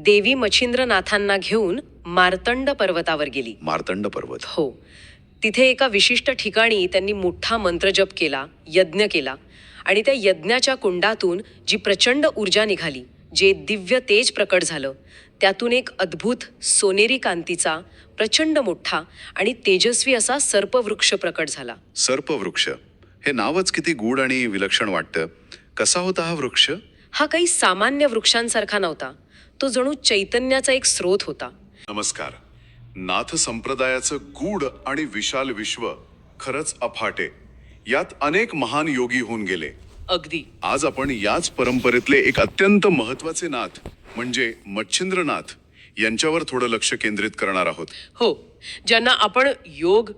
देवी मच्छिंद्रनाथांना घेऊन मार्तंड पर्वतावर गेली. मार्तंड पर्वत. हो. तिथे एका विशिष्ट ठिकाणी त्यांनी मोठा मंत्रजप केला यज्ञ केला आणि त्या यज्ञाच्या कुंडातून जी प्रचंड ऊर्जा निघाली जे दिव्य तेज प्रकट झालं त्यातून एक अद्भुत सोनेरी कांतीचा प्रचंड मोठा आणि तेजस्वी असा सर्पवृक्ष प्रकट झाला. सर्पवृक्ष हे नावच किती गूढ आणि विलक्षण वाटतं. कसा होता हा वृक्ष? हा काही सामान्य वृक्षांसारखा नव्हता. तो जणू चैतन्याचा एक स्रोत होता. नमस्कार. नाथ संप्रदायाचं गूढ आणि विशाल विश्व खरंच अफाटे. यात अनेक महान योगी होऊन गेले. अगदी. आज आपण याच परंपरेतले एक अत्यंत महत्त्वाचे नाथ म्हणजे मच्छिंद्रनाथ यांच्यावर थोडं लक्ष केंद्रित करणार आहोत. हो ज्यांना आपण योग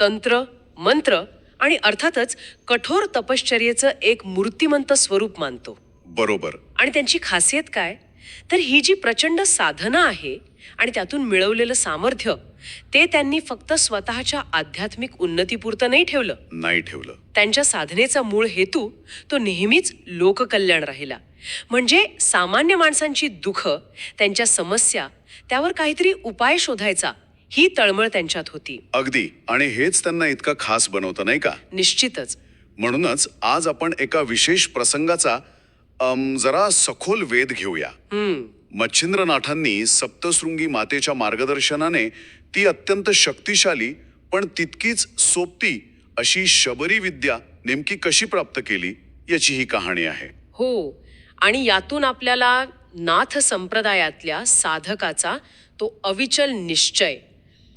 तंत्र मंत्र आणि अर्थातच कठोर तपश्चर्येचं एक मूर्तिमंत स्वरूप मानतो. बरोबर. आणि त्यांची खासियत काय? तर ही जी प्रचंड साधना आहे आणि त्यातून मिळवलेलं सामर्थ्य ते त्यांनी फक्त स्वतःच्या आध्यात्मिक उन्नतीपुरतं नाही ठेवलं. नाही ठेवलं. त्यांच्या साधनेचा मूळ हेतू तो नेहमीच लोककल्याण राहिला. म्हणजे सामान्य माणसांची दुःख त्यांच्या समस्या त्यावर काहीतरी उपाय शोधायचा ही तळमळ त्यांच्यात होती. अगदी. आणि हेच त्यांना इतका खास बनवतं नाही का? निश्चितच. म्हणूनच आज आपण एका विशेष प्रसंगाचा अम, जरा सखोल वेध घेऊया. हम्म. मच्छिंद्रनाथांनी सप्तशृंगी मातेच्या मार्गदर्शनाने ती अत्यंत शक्तिशाली पण तितकीच सोपती अशी शबरी विद्या नेमकी कशी प्राप्त केली याची ही कहाणी आहे. हो आणि यातून आपल्याला नाथ संप्रदायातल्या साधकाचा तो अविचल निश्चय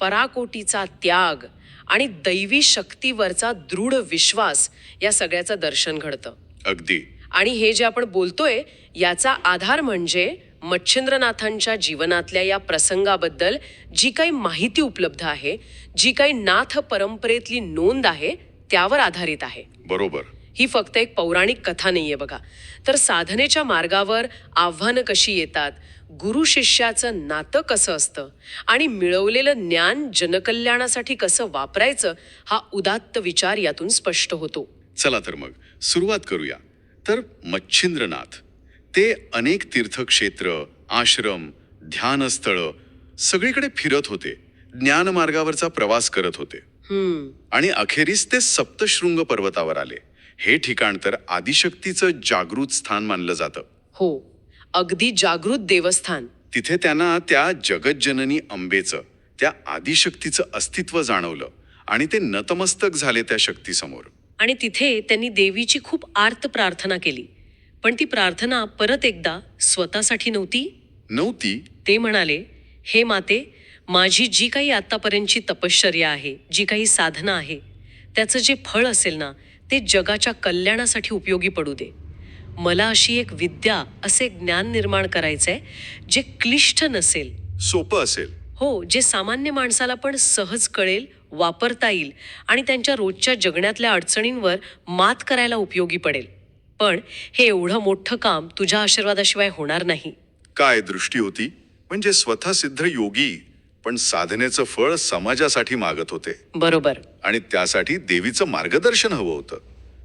पराकोटीचा त्याग आणि दैवी शक्तीवरचा दृढ विश्वास या सगळ्याचं दर्शन घडतं. अगदी. आणि हे जे आपण बोलतोय याचा आधार म्हणजे मच्छिंद्रनाथांच्या जीवनातल्या या प्रसंगाबद्दल जी काही माहिती उपलब्ध आहे जी काही नाथ परंपरेतली नोंद आहे त्यावर आधारित आहे. बरोबर. ही फक्त एक पौराणिक कथा नाहीये बघा. तर साधनेच्या मार्गावर आव्हानं कशी येतात गुरु शिष्याचं नातं कसं असतं आणि मिळवलेलं ज्ञान जनकल्याणासाठी कसं वापरायचं हा उदात्त विचार यातून स्पष्ट होतो. चला तर मग सुरुवात करूया. तर मच्छिंद्रनाथ. ते अनेक तीर्थक्षेत्र आश्रम ध्यानस्थळं सगळीकडे फिरत होते. ज्ञानमार्गावरचा प्रवास करत होते. आणि अखेरीस ते सप्तशृंग पर्वतावर आले. हे ठिकाण तर आदिशक्तीचं जागृत स्थान मानलं जातं. हो. अगदी जागृत देवस्थान. तिथे त्यांना त्या जगज्जननी अंबेचं त्या आदिशक्तीचं अस्तित्व जाणवलं आणि ते नतमस्तक झाले त्या शक्तीसमोर. आणि तिथे त्यांनी देवीची खूप आर्त प्रार्थना केली. पण ती प्रार्थना परत एकदा स्वतःसाठी नव्हती? नव्हती. ते म्हणाले हे माते माझी जी काही आतापर्यंतची तपश्चर्या आहे जी काही साधना आहे त्याचं जे फळ असेल ना ते जगाच्या कल्याणासाठी उपयोगी पडू दे. मला अशी एक विद्या असे ज्ञान निर्माण करायचंय जे क्लिष्ट नसेल. सोपं असेल. हो जे सामान्य माणसाला पण सहज कळेल वापरता येईल आणि त्यांच्या रोजच्या जगण्यातल्या अडचणींवर मात करायला उपयोगी पडेल. पण हे एवढं मोठं काम तुझ्या आशीर्वादाशिवाय होणार नाही. काय दृष्टी होती? म्हणजे स्वतः सिद्ध योगी पण साधनेचं फळ समाजासाठी मागत होते. बरोबर. आणि त्यासाठी देवीचं मार्गदर्शन हवं होतं.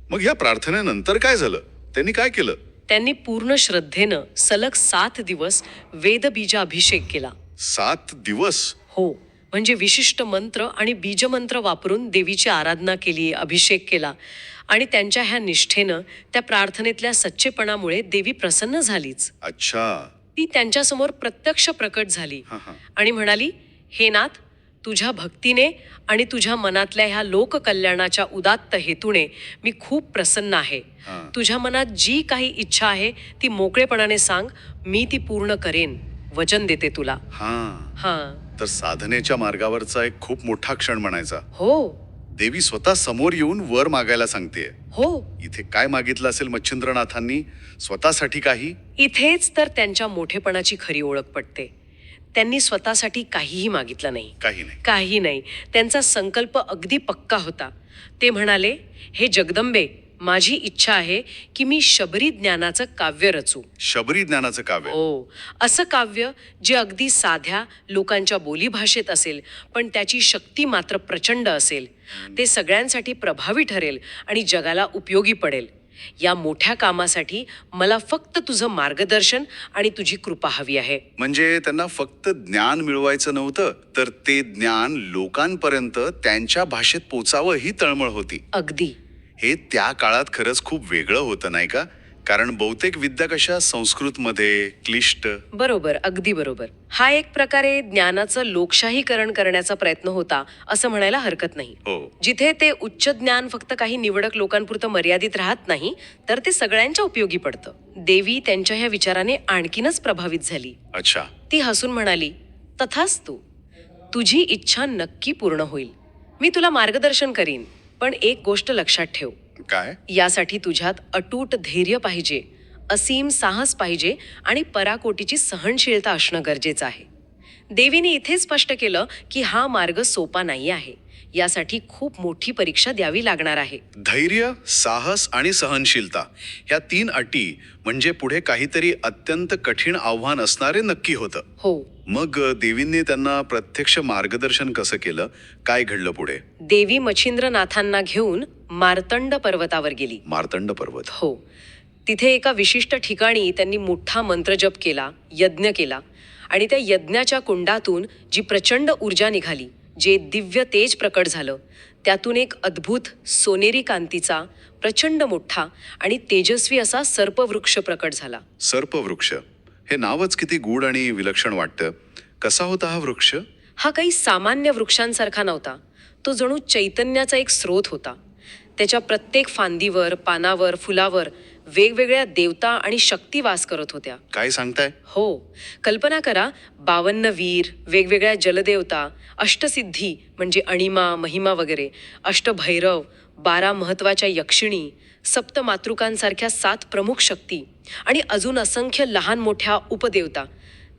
मग या प्रार्थनेनंतर काय झालं? त्यांनी काय केलं? त्यांनी पूर्ण श्रद्धेनं सलग सात दिवस वेदबीजा अभिषेक केला. सात दिवस? हो. म्हणजे विशिष्ट मंत्र आणि बीजमंत्र वापरून देवीची आराधना केली अभिषेक केला. आणि त्यांच्या ह्या निष्ठेनं त्या प्रार्थनेतल्या सच्चेपणामुळे देवी प्रसन्न झालीच. अच्छा. ती त्यांच्यासमोर प्रत्यक्ष प्रकट झाली. आणि म्हणाली हे नाथ तुझ्या भक्तीने आणि तुझ्या मनातल्या ह्या लोककल्याणाच्या उदात्त हेतूने मी खूप प्रसन्न आहे. तुझ्या मनात जी काही इच्छा आहे ती मोकळेपणाने सांग मी ती पूर्ण करेन. वचन देते तुला. हा. हा. तर साधनेच्या मार्गावरचा एक खूप मोठा क्षण म्हणायचा. हो. देवी स्वतः समोर येऊन वर मागायला सांगते हो. इथे काय मागितलं असेल मच्छिंद्रनाथांनी? स्वतःसाठी काही? इथेच तर त्यांच्या मोठेपणाची खरी ओळख पडते त्यांनी स्वतःसाठी काहीही मागितलं नाही. काही नाही. काही नाही. त्यांचा संकल्प अगदी पक्का होता. ते म्हणाले हे जगदंबे माझी इच्छा आहे की मी शबरी ज्ञानाचं काव्य रचू. शबरी ज्ञानाचं काव्य. हो. असं काव्य जे अगदी साध्या लोकांच्या बोलीभाषेत असेल पण त्याची शक्ती मात्र प्रचंड असेल. ते सगळ्यांसाठी प्रभावी ठरेल आणि जगाला उपयोगी पडेल. या मोठ्या कामासाठी मला फक्त तुझं मार्गदर्शन आणि तुझी कृपा हवी आहे. म्हणजे त्यांना फक्त ज्ञान मिळवायचं नव्हतं तर ते ज्ञान लोकांपर्यंत त्यांच्या भाषेत पोचावं ही तळमळ होती. अगदी. हे त्या काळात खरंच खूप वेगळं होतं नाही का? कारण बहुतेक विद्या कशा संस्कृतमध्ये क्लिष्ट? बरोबर अगदी बरोबर. हा एक प्रकारे ज्ञानाचं लोकशाहीकरण करण्याचा प्रयत्न होता असं म्हणायला हरकत नाही. हो. जिथे ते उच्च ज्ञान फक्त काही निवडक लोकांपुरतं मर्यादित राहत नाही तर ते सगळ्यांच्या उपयोगी पडतं. देवी त्यांच्या ह्या विचाराने आणखीनच प्रभावित झाली. अच्छा. ती हसून म्हणाली तथाच तू तुझी इच्छा नक्की पूर्ण होईल. मी तुला मार्गदर्शन करीन. पण एक गोष्ट लक्षात ठेव. काय? यासाठी तुझ्यात अटूट धैर्य पाहिजे असीम साहस पाहिजे आणि पराकोटीची सहनशीलता असणं गरजेचं आहे. देवीने इथे स्पष्ट केलं की हा मार्ग सोपा नाही आहे. यासाठी खूप मोठी परीक्षा द्यावी लागणार आहे. धैर्य साहस आणि सहनशीलता ह्या तीन अटी म्हणजे पुढे काहीतरी अत्यंत कठीण आव्हान असणारे नक्की होतं. हो. मग देवींनी त्यांना प्रत्यक्ष मार्गदर्शन कसं केलं? काय घडलं पुढे? देवी मच्छिंद्रनाथांना घेऊन मार्तंड पर्वतावर गेली. मार्तंड पर्वत. हो. तिथे एका विशिष्ट ठिकाणी त्यांनी मोठा मंत्रजप केला यज्ञ केला आणि त्या यज्ञाच्या कुंडातून जी प्रचंड ऊर्जा निघाली जे दिव्य तेज प्रकट झालं त्यातून एक अद्भुत सोनेरी कांतीचा प्रचंड मोठा आणि तेजस्वी असा सर्पवृक्ष प्रकट झाला. सर्पवृक्ष? हे नावच किती गूढ आणि विलक्षण वाटतं. कसा होता हा वृक्ष? हा काही सामान्य वृक्षांसारखा नव्हता. तो जणू चैतन्याचा एक स्रोत होता. त्याच्या प्रत्येक फांदीवर पानावर फुलावर वेगवेगळ्या देवता आणि शक्ती वास करत होत्या. काय सांगताय? हो कल्पना करा बावन्न वीर वेगवेगळ्या जलदेवता अष्टसिद्धी म्हणजे अणिमा महिमा वगैरे अष्टभैरव बारा महत्त्वाच्या यक्षिणी सप्तमातृकांसारख्या सात प्रमुख शक्ती आणि अजून असंख्य लहान मोठ्या उपदेवता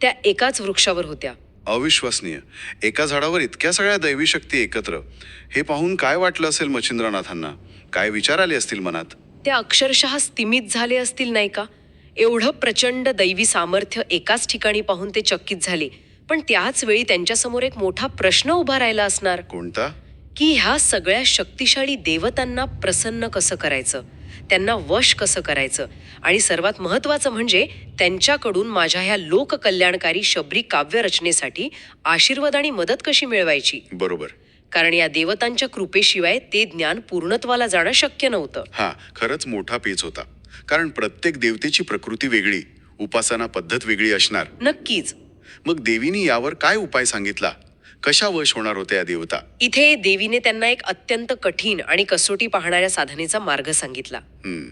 त्या एकाच वृक्षावर होत्या. अविश्वसनीय. एका झाडावर इतक्या सगळ्या दैवी शक्ती एकत्र. हे पाहून काय वाटलं असेल मच्छिंद्रनाथांना? काय विचार आले असतील मनात? त्या अक्षरशः स्तिमित झाले असतील नाही का? एवढं प्रचंड दैवी सामर्थ्य एकाच ठिकाणी पाहून ते चकित झाले. पण त्याच वेळी त्यांच्यासमोर एक मोठा प्रश्न उभा राहिला असणार. कोणता? की ह्या सगळ्या शक्तिशाली देवतांना प्रसन्न कसं करायचं? त्यांना वश कसं करायचं? आणि सर्वात महत्वाचं म्हणजे त्यांच्याकडून माझ्या ह्या लोककल्याणकारी शबरी काव्य रचनेसाठी आशीर्वाद आणि मदत कशी मिळवायची? बरोबर. कारण या देवतांच्या कृपेशिवाय ते ज्ञान पूर्णत्वाला जाणं शक्य नव्हतं. हा खरंच मोठा पेच होता. कारण प्रत्येक देवतेची प्रकृती वेगळी उपासना पद्धत वेगळी असणार. नक्कीच. मग देवीनी यावर काय उपाय सांगितला? कशा वश होणार होत्या या देवता? इथे देवीने त्यांना एक अत्यंत कठीण आणि कसोटी पाहणाऱ्या साधनेचा मार्ग सांगितला. हम्म,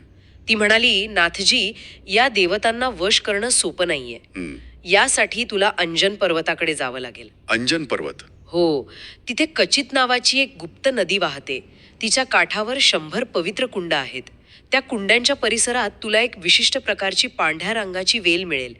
ती म्हणाली नाथजी या देवतांना वश करणं सोपं नाहीये. हम्म. यासाठी तुला अंजन पर्वताकडे जावं लागेल. अंजन पर्वत. हो तिथे कचित नावाची एक गुप्त नदी वाहते. तिच्या काठावर शंभर पवित्र कुंड आहेत. त्या कुंड्यांच्या परिसरात तुला एक विशिष्ट प्रकारची पांढऱ्या रंगाची वेल मिळेल.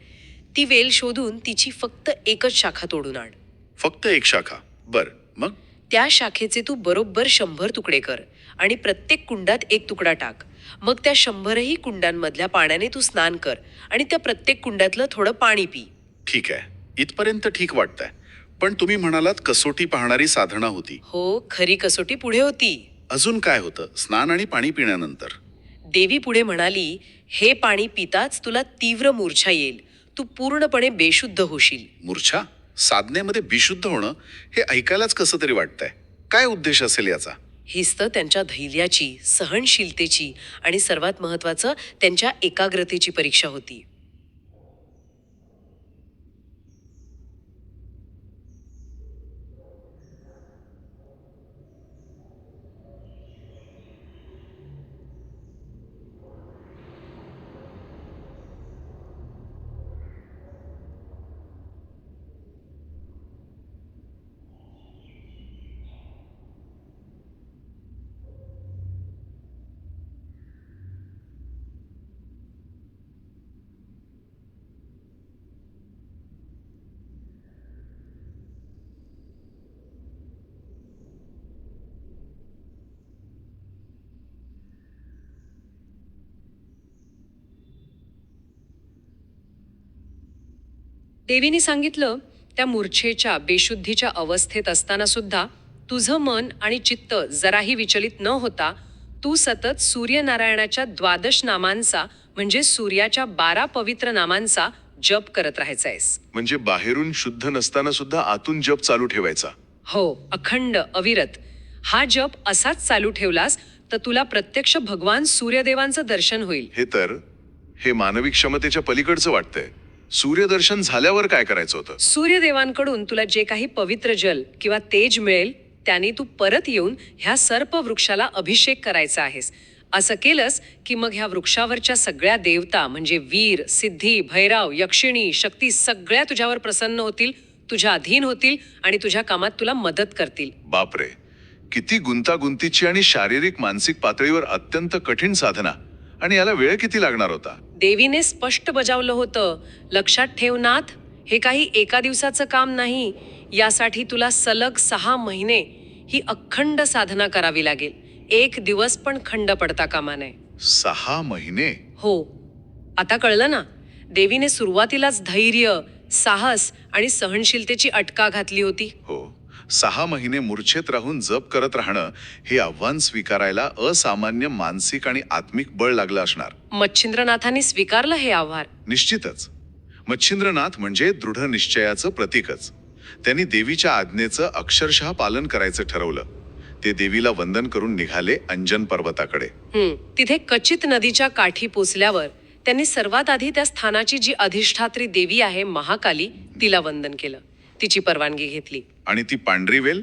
ती वेल शोधून तिची फक्त एकच शाखा तोडून आण. फक्त एक शाखा. बर मग? त्या शाखेचे तू बरोबर शंभर तुकडे कर आणि प्रत्येक कुंडात एक तुकडा टाक. मग त्या शंभरही कुंडांमधल्या पाण्याने तू स्नान कर आणि त्या प्रत्येक कुंडातलं थोडं पाणी पी. ठीक आहे. इथपर्यंत ठीक वाटतंय. पण तुम्ही म्हणालात कसोटी पाहणारी साधना होती. हो खरी कसोटी पुढे होती. अजून काय होतं? स्नान आणि पाणी पिण्यानंतर. देवी पुढे म्हणाली हे पाणी पिताच तुला तीव्र मूर्छा येईल. तू पूर्णपणे बेशुद्ध होशील. मूर्छा? साधनेमध्ये बिशुद्ध होणं? हे ऐकायलाच कसं तरी वाटतंय. काय उद्देश असेल याचा? हीच तर त्यांच्या धैर्याची सहनशीलतेची आणि सर्वात महत्वाचं त्यांच्या एकाग्रतेची परीक्षा होती. देवीने सांगितलं त्या मूर्छेच्या बेशुद्धीच्या अवस्थेत असताना सुद्धा तुझं मन आणि चित्त जराही विचलित न होता तू सतत सूर्यनारायणाच्या द्वादश नामांचा म्हणजे सूर्याच्या बारा पवित्र नामांचा जप करत राहायचा आहेस म्हणजे बाहेरून शुद्ध नसताना सुद्धा आतून जप चालू ठेवायचा. हो अखंड अविरत. हा जप असाच चालू ठेवलास तर तुला प्रत्यक्ष भगवान सूर्यदेवांचं दर्शन होईल. हे तर हे मानवी क्षमतेच्या पलीकडचं वाटतंय. सूर्यदर्शन झाल्यावर काय करायचं होतं? सूर्यदेवांकडून तुला जे काही पवित्र जल किंवा तेज मिळेल त्याने तू परत येऊन ह्या सर्प वृक्षाला अभिषेक करायचा आहेस. असं केलंस की मग ह्या वृक्षावरच्या सगळ्या देवता म्हणजे वीर सिद्धी भैरव यक्षिणी शक्ती सगळ्या तुझ्यावर प्रसन्न होतील तुझ्या अधीन होतील आणि तुझ्या कामात तुला मदत करतील. बापरे. किती गुंतागुंतीची आणि शारीरिक मानसिक पातळीवर अत्यंत कठीण साधना. आणि याला वेळ किती लागणार होता? देवीने स्पष्ट बजावलं होतं लक्षात ठेव नाथ हे काही एका दिवसाचं काम नाही. यासाठी तुला सलग सहा महिने ही अखंड साधना करावी लागेल. एक दिवस पण खंड पडता कामा नये. सहा महिने? हो. आता कळलं ना? देवीने सुरुवातीलाच धैर्य साहस आणि सहनशीलतेची अटका घातली होती. हो. सहा महिने मूर्छेत राहून जप करत राहणं हे आव्हान स्वीकारायला असामान्य मानसिक आणि आत्मिक बळ लागलं असणार. मच्छिंद्रनाथांनी स्वीकारलं हे आव्हान. निश्चितच. मच्छिंद्रनाथ म्हणजे दृढ निश्चयाचं प्रतीकच. त्यांनी देवीच्या आज्ञेचं अक्षरशः पालन करायचं ठरवलं. ते देवीला वंदन करून निघाले अंजन पर्वताकडे. तिथे कचित नदीच्या काठी पोचल्यावर त्यांनी सर्वात आधी त्या स्थानाची जी अधिष्ठात्री देवी आहे महाकाली तिला वंदन केलं. तिची परवानगी घेतली. आणि ती पांढरी वेल?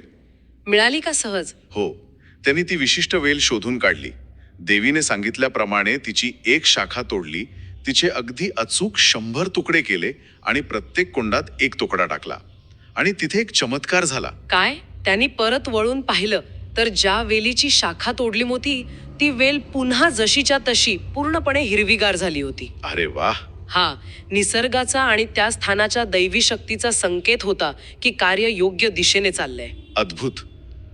मिळाली का सहज? हो. त्यांनी ती विशिष्ट वेल शोधून काढली. देवीने सांगितल्याप्रमाणे तिची एक शाखा तोडली तिचे अगदी अचूक शंभर तुकडे केले आणि प्रत्येक कुंडात एक तुकडा टाकला. आणि तिथे एक चमत्कार झाला. काय? त्यांनी परत वळून पाहिलं तर ज्या वेलीची शाखा तोडली होती ती वेल पुन्हा जशीच्या तशी पूर्णपणे हिरवीगार झाली होती. अरे वाह! हा निसर्गाचा आणि त्या स्थानाच्या दैवी शक्तीचा संकेत होता की कार्य योग्य दिशेने चाललंय. अद्भुत.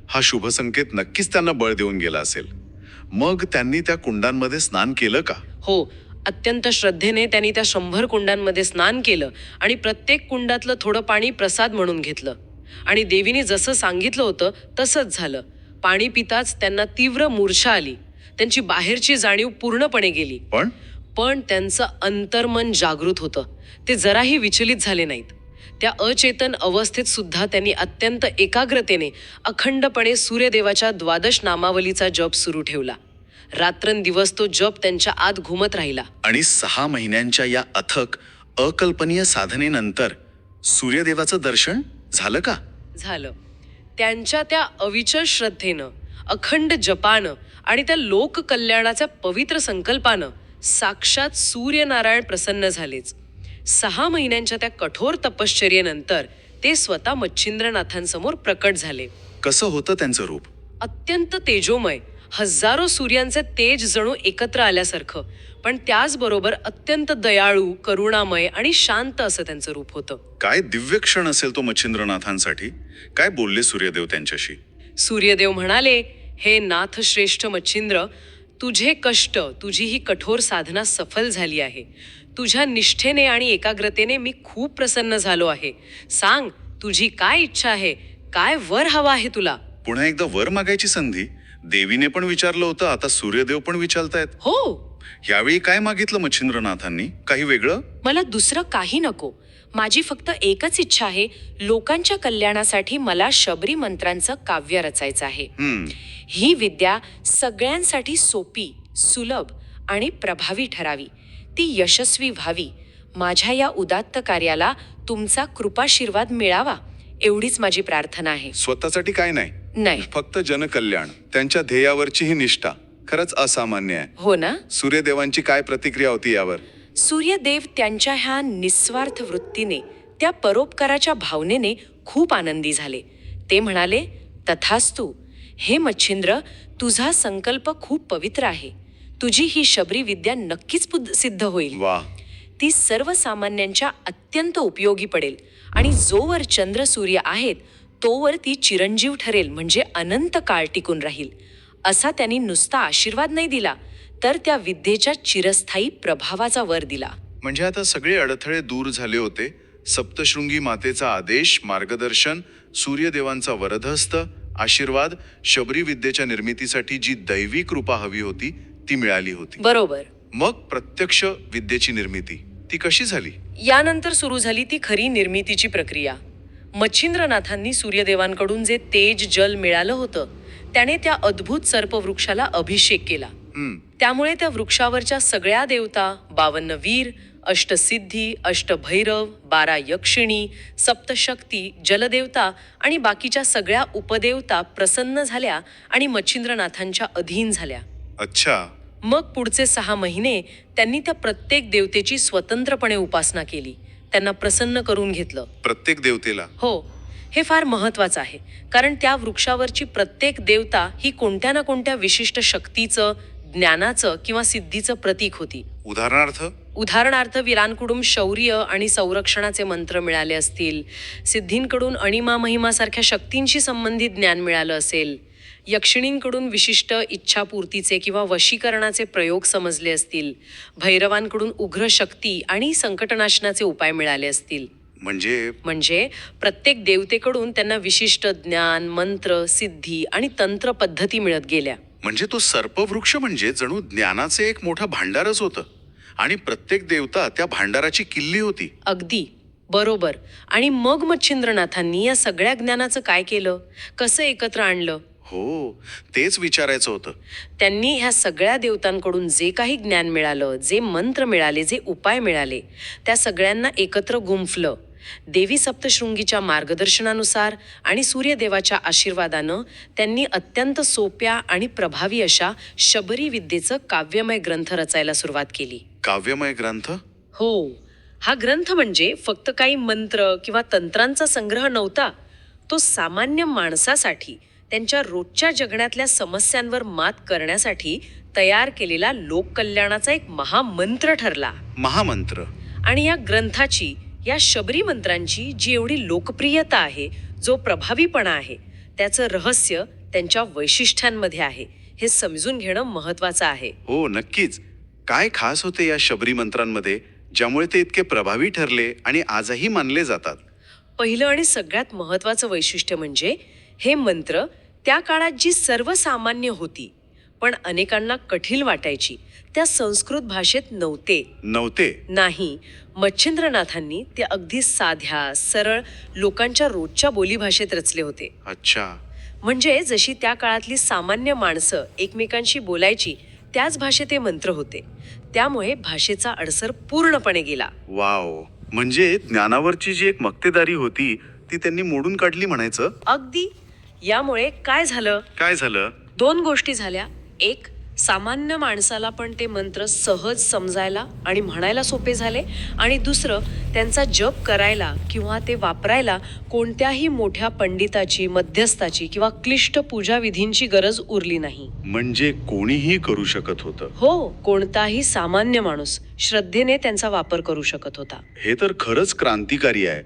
हा शुभ संकेत नक्कीच त्यांना बळ देऊन गेला असेल. मग त्यांनी त्या कुंडांमध्ये स्नान केलं का? हो अत्यंत श्रद्धेने त्यांनी त्या शंभर कुंडांमध्ये स्नान केलं आणि प्रत्येक कुंडातलं थोडं पाणी प्रसाद म्हणून घेतलं. आणि देवीने जसं सांगितलं होतं तसंच झालं. पाणी पिताच त्यांना तीव्र मूर्छा आली. त्यांची बाहेरची जाणीव पूर्णपणे गेली. पण? पण त्यांचं अंतर्मन जागृत होतं. ते जराही विचलित झाले नाहीत. त्या अचेतन अवस्थेत सुद्धा त्यांनी अत्यंत एकाग्रतेने अखंडपणे सूर्यदेवाच्या द्वादश नामावलीचा जप सुरू ठेवला. रात्रंदिवस तो जप त्यांच्या आत घुमत राहिला. आणि सहा महिन्यांच्या या अथक अकल्पनीय साधनेनंतर सूर्यदेवाचं दर्शन झालं का? झालं. त्यांच्या त्या अविचल श्रद्धेनं अखंड जपानं आणि त्या लोककल्याणाच्या पवित्र संकल्पानं साक्षात सूर्यनारायण प्रसन्न झालेच. सहा महिन्यांच्या त्या कठोर तपश्चर्येनंतर ते स्वतः मच्छिंद्रनाथांसमोर प्रकट झाले. कसं होतं त्यांचं रूप? अत्यंत तेजोमय. हजारो सूर्यांचे तेज जणू एकत्र आल्यासारखं. पण त्याचबरोबर अत्यंत दयाळू करुणामय आणि शांत असं त्यांचं रूप होतं. काय दिव्य क्षण असेल तो मच्छिंद्रनाथांसाठी? काय बोलले सूर्यदेव त्यांच्याशी? सूर्यदेव म्हणाले हे नाथ श्रेष्ठ मच्छिंद्र तुझे कष्ट तुझी ही कठोर साधना सफल झाली आहे. तुझ्या निष्ठेने आणि एकाग्रतेने मी खूप प्रसन्न झालो आहे. सांग तुझी काय इच्छा आहे? काय वर हवा आहे तुला? पुन्हा एकदा वर मागायची संधी? देवीने पण विचारलं होतं आता सूर्यदेव पण विचारतायत. हो. यावेळी काय मागितलं मच्छिंद्रनाथांनी? काही वेगळं? मला दुसरं काही नको. माझी फक्त एकच इच्छा आहे लोकांच्या कल्याणासाठी मला शबरी मंत्रांचं काव्य रचायचं आहे. ही विद्या सगळ्यांसाठी सोपी सुलभ आणि प्रभावी ठरावी. ती यशस्वी व्हावी. माझ्या या उदात्त कार्याला तुमचा कृपाशीर्वाद मिळावा एवढीच माझी प्रार्थना आहे. स्वतःसाठी काय नाही. नाही. फक्त जनकल्याण त्यांच्या ध्येयावरची ही निष्ठा. खरंच असामान्य आहे. हो ना? सूर्यदेवांची काय प्रतिक्रिया होती यावर? सूर्यदेव त्यांच्या ह्या निस्वार्थ वृत्तीने त्या परोपकाराच्या भावनेने खूप आनंदी झाले. ते म्हणाले तथास्तु हे मच्छिंद्र तुझा संकल्प खूप पवित्र आहे. तुझी ही शबरी विद्या नक्कीच सिद्ध होईल. ती सर्वसामान्यांच्या अत्यंत उपयोगी पडेल आणि जोवर चंद्र सूर्य आहेत तोवर ती चिरंजीव ठरेल म्हणजे अनंत काळ टिकून राहील. असा त्यांनी नुसता आशीर्वाद नाही दिला. तर त्या विद्येच्या चिरस्थायी प्रभावाचा वर दिला. म्हणजे आता सगळे अडथळे दूर झाले होते. सप्तशृंगी मातेचा आदेश मार्गदर्शन सूर्यदेवांचा वरदहस्त आशीर्वाद शबरी विद्येच्या निर्मितीसाठी जी दैवी कृपा हवी होती ती मिळाली होती. बरोबर. मग प्रत्यक्ष विद्येची निर्मिती ती कशी झाली? यानंतर सुरू झाली ती खरी निर्मितीची प्रक्रिया. मच्छिंद्रनाथांनी सूर्यदेवांकडून जे तेज जल मिळालं होतं त्याने त्या अद्भुत सर्पवृक्षाला अभिषेक केला. त्यामुळे त्या वृक्षावरच्या सगळ्या देवता बावन्न वीर अष्टसिद्धी अष्टभैरव बारा यक्षिणी सप्तशक्ती जलदेवता आणि बाकीच्या सगळ्या उपदेवता प्रसन्न झाल्या आणि मच्छिंद्रनाथांच्या अधीन झाल्या. अच्छा. मग पुढचे सहा महिने त्यांनी त्या प्रत्येक देवतेची स्वतंत्रपणे उपासना केली. त्यांना प्रसन्न करून घेतलं. प्रत्येक देवतेला? हो. हे फार महत्वाचं आहे. कारण त्या वृक्षावरची प्रत्येक देवता ही कोणत्या ना कोणत्या विशिष्ट शक्तीचं ज्ञानाचं किंवा सिद्धीचं प्रतीक होती. उदाहरणार्थ? उदाहरणार्थ वीरांकडून शौर्य आणि संरक्षणाचे मंत्र मिळाले असतील. सिद्धींकडून अणिमा महिमासारख्या शक्तींशी संबंधित ज्ञान मिळालं असेल. यक्षिणींकडून विशिष्ट इच्छापूर्तीचे किंवा वशीकरणाचे प्रयोग समजले असतील. भैरवांकडून उग्र शक्ती आणि संकटनाशनाचे उपाय मिळाले असतील. म्हणजे? म्हणजे प्रत्येक देवतेकडून त्यांना विशिष्ट ज्ञान मंत्र सिद्धी आणि तंत्र पद्धती मिळत गेल्या. म्हणजे तो सर्पवृक्ष म्हणजे जणू ज्ञानाचे एक मोठा भांडारच होतं. आणि प्रत्येक देवता त्या भांडाराची किल्ली होती. अगदी. बरोबर. आणि मग मच्छिंद्रनाथांनी या सगळ्या ज्ञानाचं काय केलं? कसं एकत्र आणलं? हो तेच विचारायचं होतं. त्यांनी ह्या सगळ्या देवतांकडून जे काही ज्ञान मिळालं जे मंत्र मिळाले जे उपाय मिळाले त्या सगळ्यांना एकत्र गुंफलं. देवी सप्तशृंगीच्या मार्गदर्शनानुसार आणि सूर्यदेवाच्या आशीर्वादानं त्यांनी अत्यंत सोप्या आणि प्रभावी अशा शबरी विद्येचं काव्यमय ग्रंथ रचायला सुरुवात केली. काव्यमय ग्रंथ? हो. हा ग्रंथ म्हणजे फक्त काही मंत्र किंवा तंत्रांचा संग्रह नव्हता. तो सामान्य माणसासाठी त्यांच्या रोजच्या जगण्यातल्या समस्यांवर मात करण्यासाठी तयार केलेला लोककल्याणाचा एक महामंत्र ठरला. महामंत्र. आणि या ग्रंथाची या शबरी मंत्रांची जी एवढी लोकप्रियता आहे जो प्रभावीपणा आहे त्याचं रहस्य त्यांच्या वैशिष्ट्यांमध्ये आहे. हे समजून घेणं महत्वाचं आहे. हो नक्कीच. काय खास होते या शबरी मंत्रांमध्ये ज्यामुळे ते इतके प्रभावी ठरले आणि आजही मानले जातात? पहिलं आणि सगळ्यात महत्वाचं वैशिष्ट्य म्हणजे हे मंत्र त्या काळात जी सर्वसामान्य होती पण अनेकांना कठीण वाटायची त्या संस्कृत भाषेत नव्हते. नव्हते. नाही. मच्छिंद्रनाथांनी ते अगदी साध्या सरळ लोकांच्या रोजच्या बोलीभाषेत रचले होते. अच्छा. म्हणजे जशी त्या काळातली सामान्य माणसं एकमेकांशी बोलायची त्याच भाषेत ते मंत्र होते. त्यामुळे भाषेचा अडसर पूर्णपणे गेला. वाव. म्हणजे ज्ञानावरची जी एक मक्तेदारी होती ती त्यांनी मोडून काढली म्हणायचं? अगदी. यामुळे काय झालं? काय झालं? दोन गोष्टी झाल्या. एक सामान्य माणसाला पण ते मंत्र सहज समजायला आणि म्हणायला सोपे झाले. आणि दुसरं त्यांचा जप करायला किंवा ते वापरायला कोणत्याही मोठ्या पंडिताची मध्यस्थाची किंवा क्लिष्ट पूजा विधींची गरज उरली नाही. म्हणजे कोणीही करू शकत होतं. हो कोणताही सामान्य माणूस श्रद्धेने त्यांचा वापर करू शकत होता. हे तर खरंच क्रांतिकारी आहे.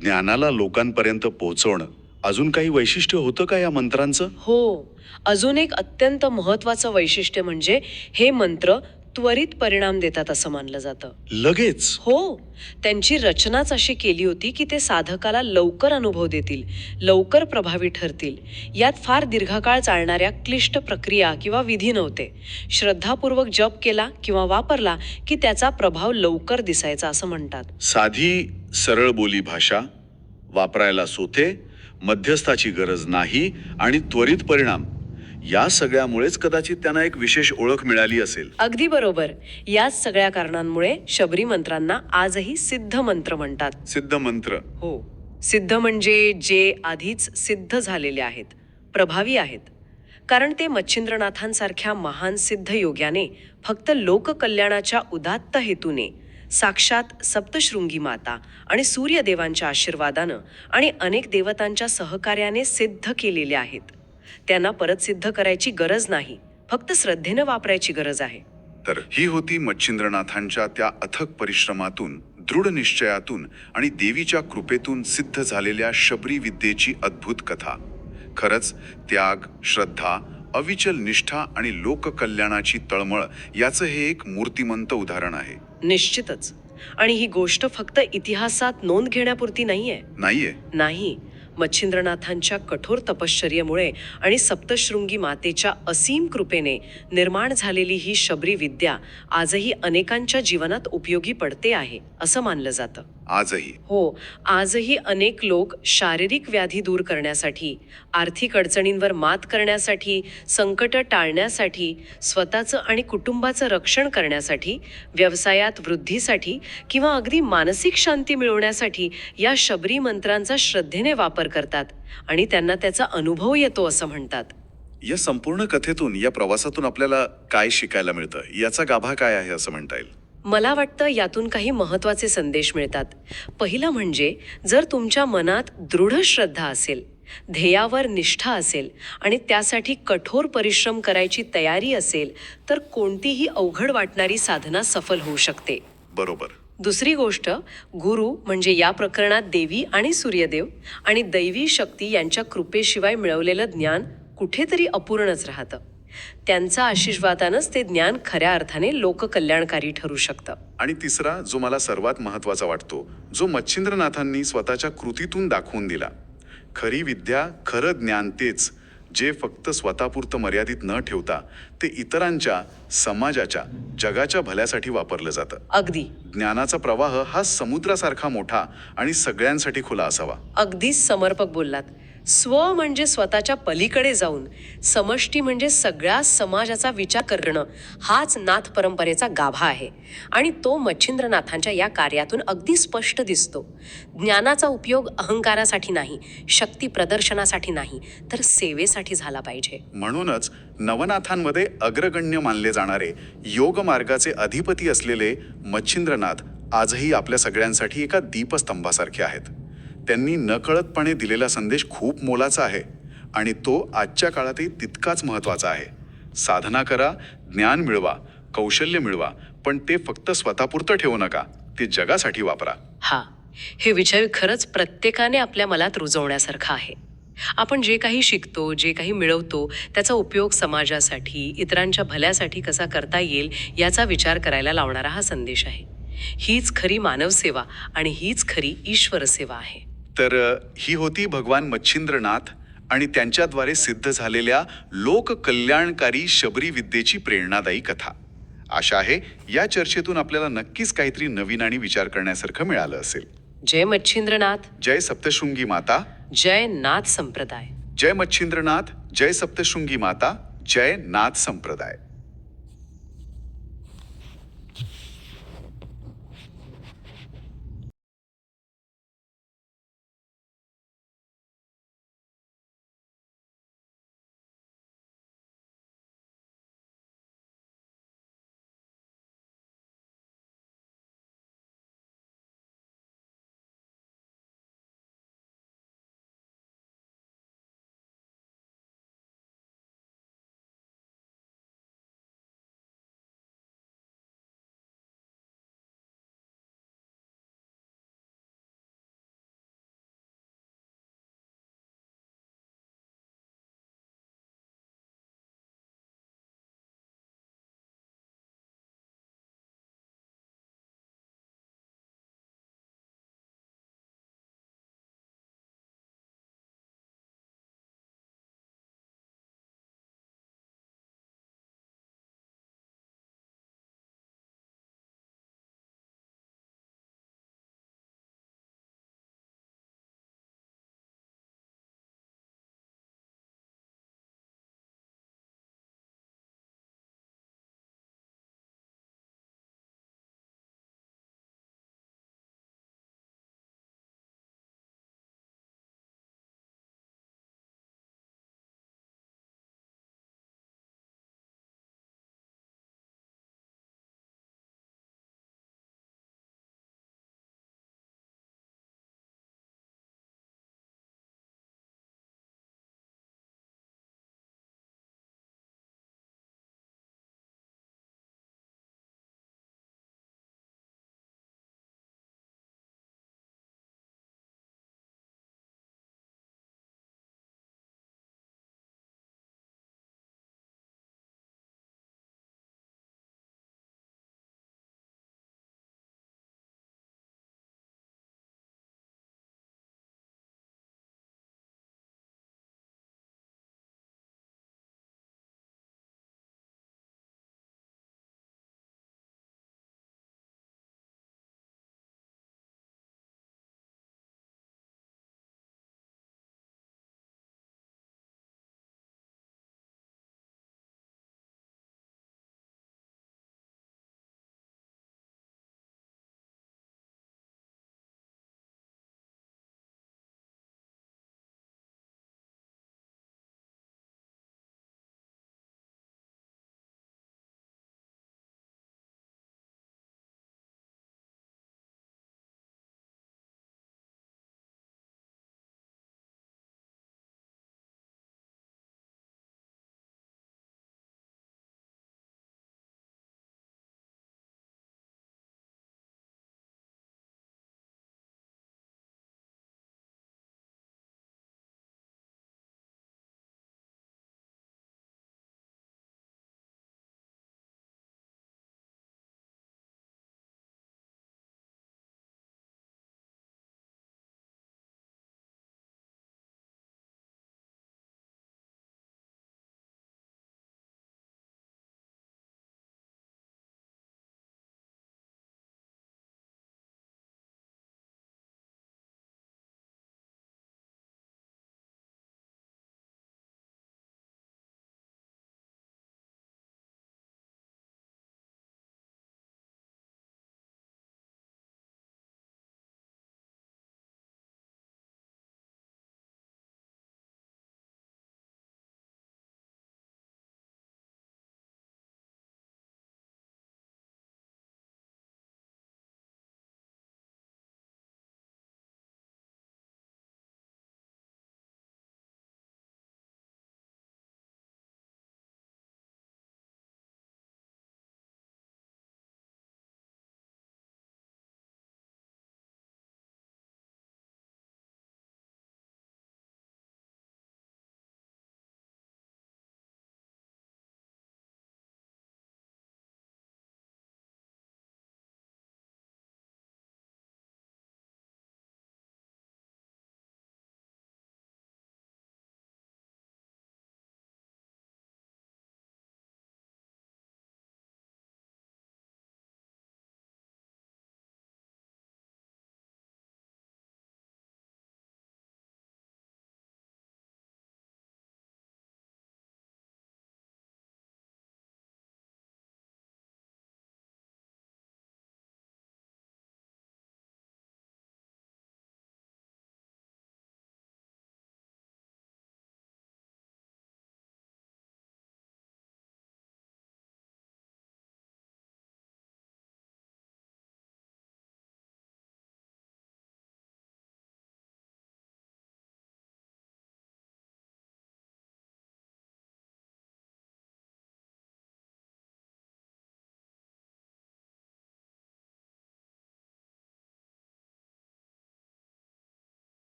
ज्ञानाला लोकांपर्यंत पोहोचवणं अजून काही वैशिष्ट्य होतं का या मंत्रांचं? हो अजून एक अत्यंत महत्वाचं वैशिष्ट्य म्हणजे हे मंत्र त्वरित परिणाम देतात असं मानलं जातं. लगेच? हो. त्यांची रचनाच अशी केली होती की ते साधकाला लवकर अनुभव देतील लवकर प्रभावी ठरतील. यात फार दीर्घकाळ चालणाऱ्या क्लिष्ट प्रक्रिया किंवा विधी नव्हते. श्रद्धापूर्वक जप केला किंवा वापरला की त्याचा प्रभाव लवकर दिसायचा असं म्हणतात. साधी सरळ बोली भाषा वापरायला सोथे मध्यस्थाची गरज नाही आणि त्वरित परिणाम. या सगळ्यामुळेच कदाचित त्यांना एक विशेष ओळख मिळाली असेल. अगदी बरोबर. याच सगळ्या कारणांमुळे शबरी मंत्रांना आजही सिद्ध मंत्र म्हणतात. सिद्ध मंत्र. हो. सिद्ध म्हणजे जे आधीच सिद्ध झालेले आहेत प्रभावी आहेत. कारण ते मच्छिंद्रनाथांसारख्या महान सिद्ध योग्याने फक्त लोककल्याणाच्या उदात्त हेतूने साक्षात सप्तशृंगी माता आणि सूर्यदेवांच्या आशीर्वादानं आणि अनेक देवतांच्या सहकार्याने सिद्ध केलेले आहेत. त्यांना परत सिद्ध करायची गरज नाही. फक्त श्रद्धेनं वापरायची गरज आहे. तर ही होती मच्छिंद्रनाथांच्या त्या अथक परिश्रमातून दृढ निश्चयातून आणि देवीच्या कृपेतून सिद्ध झालेल्या शबरी विद्येची अद्भुत कथा. खरंच त्याग श्रद्धा अविचल निष्ठा आणि लोककल्याणाची तळमळ याचं हे एक मूर्तिमंत उदाहरण आहे. निश्चितच. आणि ही गोष्ट फक्त इतिहासात नोंद घेण्यापुरती नाहीये. नाहीये. नाही. मच्छिंद्रनाथांच्या कठोर तपश्चर्येमुळे आणि सप्तशृंगी मातेच्या असीम कृपेने निर्माण झालेली ही शबरी विद्या आजही अनेकांच्या जीवनात उपयोगी पडते आहे असं मानलं जातं. आजही. हो आजही अनेक लोक शारीरिक व्याधी दूर करण्यासाठी आर्थिक अडचणींवर मात करण्यासाठी संकट टाळण्यासाठी स्वतःचं आणि कुटुंबाचं रक्षण करण्यासाठी व्यवसायात वृद्धीसाठी किंवा अगदी मानसिक शांती मिळवण्यासाठी या शबरी मंत्रांचा श्रद्धेने वापर करतात आणि त्यांना त्याचा अनुभव येतो असं म्हणतात. या संपूर्ण कथेतून या प्रवासातून आपल्याला काय शिकायला मिळतं? याचा गाभा काय आहे असं म्हणता येईल? मला वाटतं यातून काही महत्त्वाचे संदेश मिळतात. पहिलं म्हणजे जर तुमच्या मनात दृढ श्रद्धा असेल ध्येयावर निष्ठा असेल आणि त्यासाठी कठोर परिश्रम करायची तयारी असेल तर कोणतीही अवघड वाटणारी साधना सफल होऊ शकते. बरोबर. दुसरी गोष्ट गुरु म्हणजे या प्रकरणात देवी आणि सूर्यदेव आणि दैवी शक्ती यांच्या कृपेशिवाय मिळवलेलं ज्ञान कुठेतरी अपूर्णच राहतं. त्यांचा आशीर्वादानंच ते ज्ञान खऱ्या अर्थाने लोककल्याणकारी ठरू शकतं. आणि तिसरा जो मला सर्वात महत्त्वाचा वाटतो जो मच्छिंद्रनाथांनी स्वतःच्या कृतीतून दाखवून दिला. खरी विद्या खरं ज्ञान तेच. जे फक्त स्वतःपुरतं मर्यादित न ठेवता ते इतरांच्या समाजाच्या जगाच्या भल्यासाठी वापरलं जातं. अगदी. ज्ञानाचा प्रवाह हा समुद्रासारखा मोठा आणि सगळ्यांसाठी खुला असावा. अगदीच समर्पक बोललात. स्व म्हणजे स्वतःच्या पलीकडे जाऊन समष्टी म्हणजे सगळ्या समाजाचा विचार करणं हाच नाथ परंपरेचा गाभा आहे. आणि तो मच्छिंद्रनाथांच्या या कार्यातून अगदी स्पष्ट दिसतो. ज्ञानाचा उपयोग अहंकारासाठी नाही शक्ती प्रदर्शनासाठी नाही तर सेवेसाठी झाला पाहिजे. म्हणूनच नवनाथांमध्ये अग्रगण्य मानले जाणारे योग मार्गाचे अधिपती असलेले मच्छिंद्रनाथ आजही आपल्या सगळ्यांसाठी एका दीपस्तंभासारखे आहेत. त्यांनी नकळतपणे दिलेला संदेश खूप मोलाचा आहे आणि तो आजच्या काळातही तितकाच महत्त्वाचा आहे. साधना करा ज्ञान मिळवा कौशल्य मिळवा पण ते फक्त स्वतःपुरतं ठेवू नका ते जगासाठी वापरा. हा हे विचार खरंच प्रत्येकाने आपल्या मनात रुजवण्यासारखा आहे. आपण जे काही शिकतो जे काही मिळवतो त्याचा उपयोग समाजासाठी इतरांच्या भल्यासाठी कसा करता येईल याचा विचार करायला लावणारा हा संदेश आहे. हीच खरी मानवसेवा आणि हीच खरी ईश्वर सेवा आहे. तर ही होती भगवान मच्छिंद्रनाथ आणि त्यांच्याद्वारे सिद्ध झालेल्या लोककल्याणकारी शबरी विद्येची प्रेरणादायी कथा. आशा आहे या चर्चेतून आपल्याला नक्कीच काहीतरी नवीन आणि विचार करण्यासारखं मिळालं असेल. जय मच्छिंद्रनाथ. जय सप्तशृंगी माता. जय नाथ संप्रदाय. जय मच्छिंद्रनाथ. जय सप्तशृंगी माता. जय नाथ संप्रदाय.